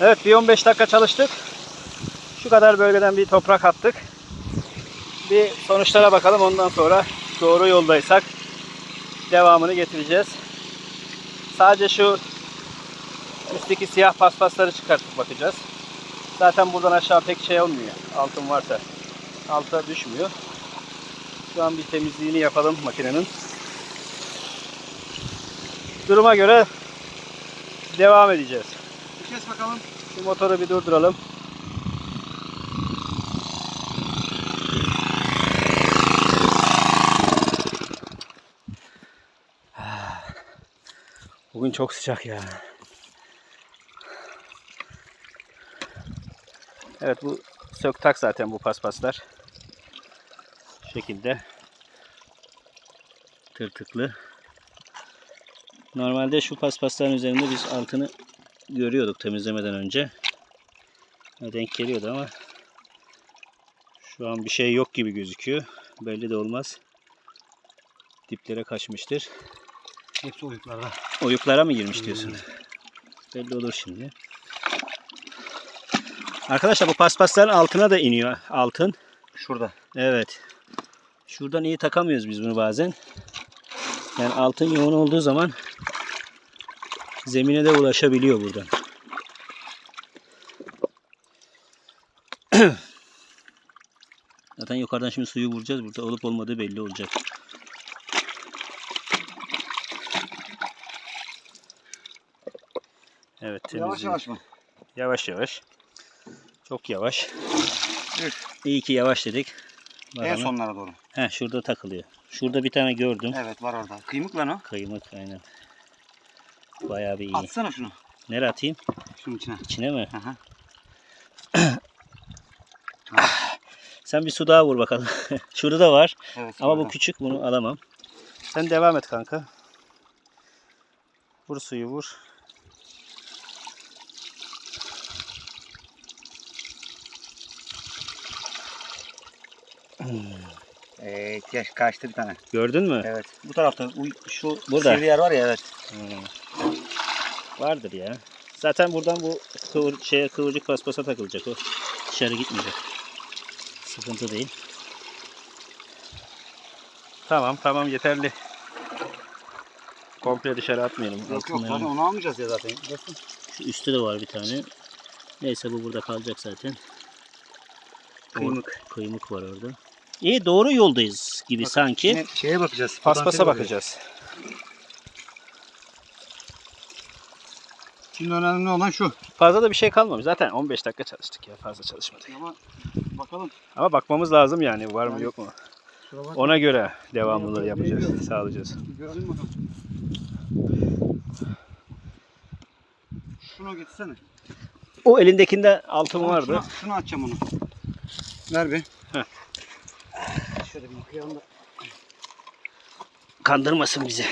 Evet bir 15 dakika çalıştık. Şu kadar bölgeden bir toprak attık. Bir sonuçlara bakalım ondan sonra doğru yoldaysak devamını getireceğiz. Sadece şu üstteki siyah paspasları çıkartıp bakacağız. Zaten buradan aşağı pek şey olmuyor. Altın varsa alta düşmüyor. Şu an bir temizliğini yapalım makinenin. Duruma göre devam edeceğiz. Kes bakalım. Şu motoru bir durduralım. Bugün çok sıcak ya. Evet bu söktak zaten bu paspaslar. Şu şekilde. Tırtıklı. Normalde şu paspasların üzerinde biz altını görüyorduk temizlemeden önce. Denk geliyordu ama şu an bir şey yok gibi gözüküyor. Belli de olmaz. Diplere kaçmıştır. Hepsi oyuklarda. Oyuklara mı girmiş diyorsun? Belli olur şimdi. Arkadaşlar bu paspasların altına da iniyor altın. Şurada. Evet. Şuradan iyi takamıyoruz biz bunu bazen. Yani altın yoğun olduğu zaman zemine de ulaşabiliyor buradan. Zaten yukarıdan şimdi suyu vuracağız. Burada olup olmadığı belli olacak. Evet Yavaş temizliyor. yavaş mı? Yavaş yavaş. Çok yavaş. Evet. İyi ki yavaş dedik. En Bakalım. sonlara doğru. He şurada takılıyor. Şurada bir tane gördüm. Evet var orada. Kıymık lan o. Kıymık aynen. Bayağı bir iyi. Atsana şunu. Nereye atayım? Şunun içine. İçine mi? Hı. Sen bir su daha vur bakalım. Şurada da var. Evet. Ama bu küçük bunu alamam. Sen devam et kanka. Vur suyu vur. Ee, yaş kaçtı bir tane. Gördün mü? Evet. Bu tarafta şu Burada. sivri yer var ya evet. Hmm. Vardır ya. Zaten buradan bu kıvır, şeye kıvırcık paspasa takılacak o. Dışarı gitmeyecek. Sıkıntı değil. Tamam tamam yeterli. Komple dışarı atmayalım. Yok yok zaten onu almayacağız ya zaten. Basın. Şu üstte de var bir tane. Neyse bu burada kalacak zaten. Kıymık. Or- kıymık var orada. İyi doğru yoldayız gibi Bak, sanki. Yine şeye bakacağız. Paspasa potansiyele bakacağız. Şimdi önemli olan şu. Fazla da bir şey kalmamış. Zaten 15 dakika çalıştık ya. Fazla çalışmadık. Ama bakalım. Ama bakmamız lazım yani var mı yok mu? Ona göre devamlılığı yapacağız, sağlayacağız. Görelim bakalım. Şunu getirsene. O elindekinde altın Tamam, vardı. Şunu, şunu açacağım onu. Ver bir. Heh. Şöyle bir yıkayalım da. Kandırmasın bizi.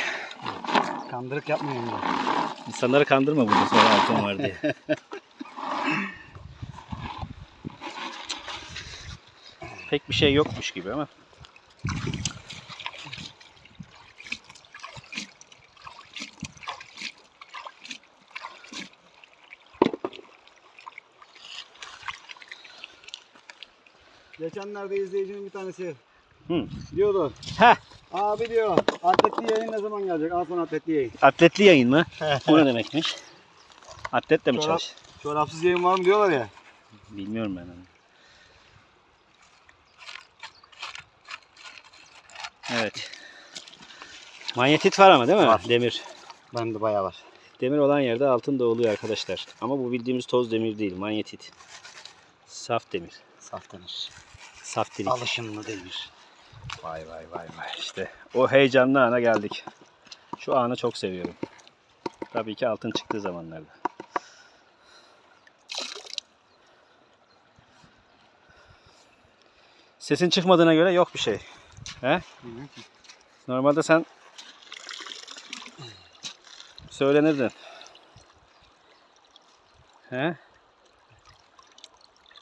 Kandırık yapmayalım da. İnsanları kandırma burada sonra altın var diye. Pek bir şey yokmuş gibi ama. Geçenlerde izleyicinin bir tanesi Hı. diyordu. Heh. Abi diyor atletli yayın ne zaman gelecek? Al sana atletli yayın. Atletli yayın mı? Bu ne demekmiş? Atletle mi Çorap. çalış? Çorapsız yayın var mı diyorlar ya. Bilmiyorum ben onu. Evet. Manyetit var ama değil mi? Var. Demir. Bende bayağı var. Demir olan yerde altın da oluyor arkadaşlar. Ama bu bildiğimiz toz demir değil. Manyetit. Saf demir. Saf demir. Saf delik. Alışımlı demir. Vay vay vay vay işte. O heyecanlı ana geldik. Şu anı çok seviyorum. Tabii ki altın çıktığı zamanlarda. Sesin çıkmadığına göre yok bir şey. He? Normalde sen söylenirdin. He?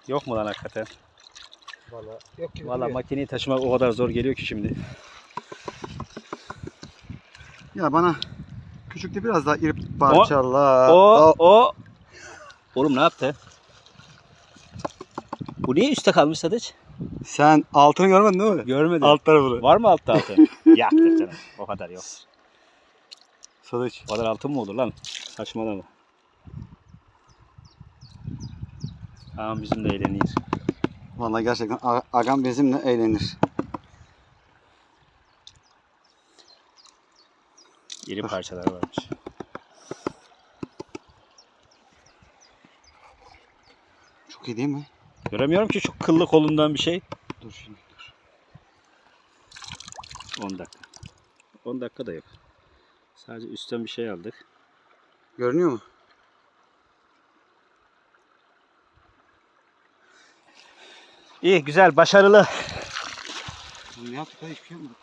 Yok mu lan hakikaten? Valla yok gibi Valla duruyor. makineyi taşımak o kadar zor geliyor ki şimdi. Ya bana küçükte biraz daha iri parçalar. O, o Oğlum ne yaptı? Bu niye üstte kalmış Sadıç? Sen altını görmedin değil mi? Görmedim. Alt tarafını. Var mı altta altın? Yaktır canım. O kadar yok. Sadıç. O kadar altın mı olur lan? Saçmalama. Tamam bizimle eğleniyor. Vallahi gerçekten agam bizimle eğlenir. İri parçalar varmış. Çok iyi değil mi? Göremiyorum ki şu kıllı kolundan bir şey. Dur şimdi dur. 10 dakika. 10 dakika da yok. Sadece üstten bir şey aldık. Görünüyor mu? İyi güzel başarılı. Ne yaptık? Hiçbir şey yapmadık.